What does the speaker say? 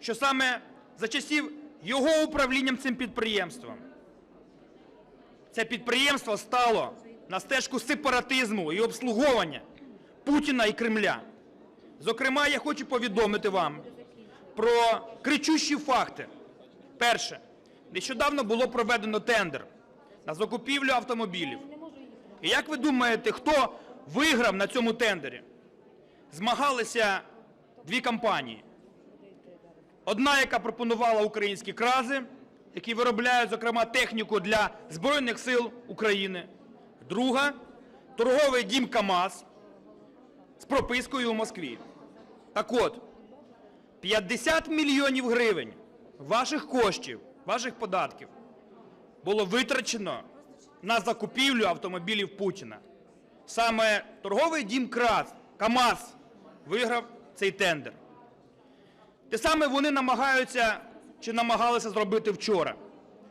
що саме за часів його управлінням цим підприємством це підприємство стало на стежку сепаратизму і обслуговування Путіна і Кремля. Зокрема, я хочу повідомити вам про кричущі факти. Перше. Нещодавно було проведено тендер на закупівлю автомобілів. І як ви думаєте, хто виграв на цьому тендері? Змагалися дві компанії. Одна, яка пропонувала українські крази, які виробляють, зокрема, техніку для Збройних сил України. Друга торговий дім КАМАЗ з пропискою у Москві. Так от, 50 мільйонів гривень ваших коштів, ваших податків було витрачено на закупівлю автомобілів Путіна. Саме торговий дім КАМАЗ виграв цей тендер. Те саме вони намагаються чи намагалися зробити вчора.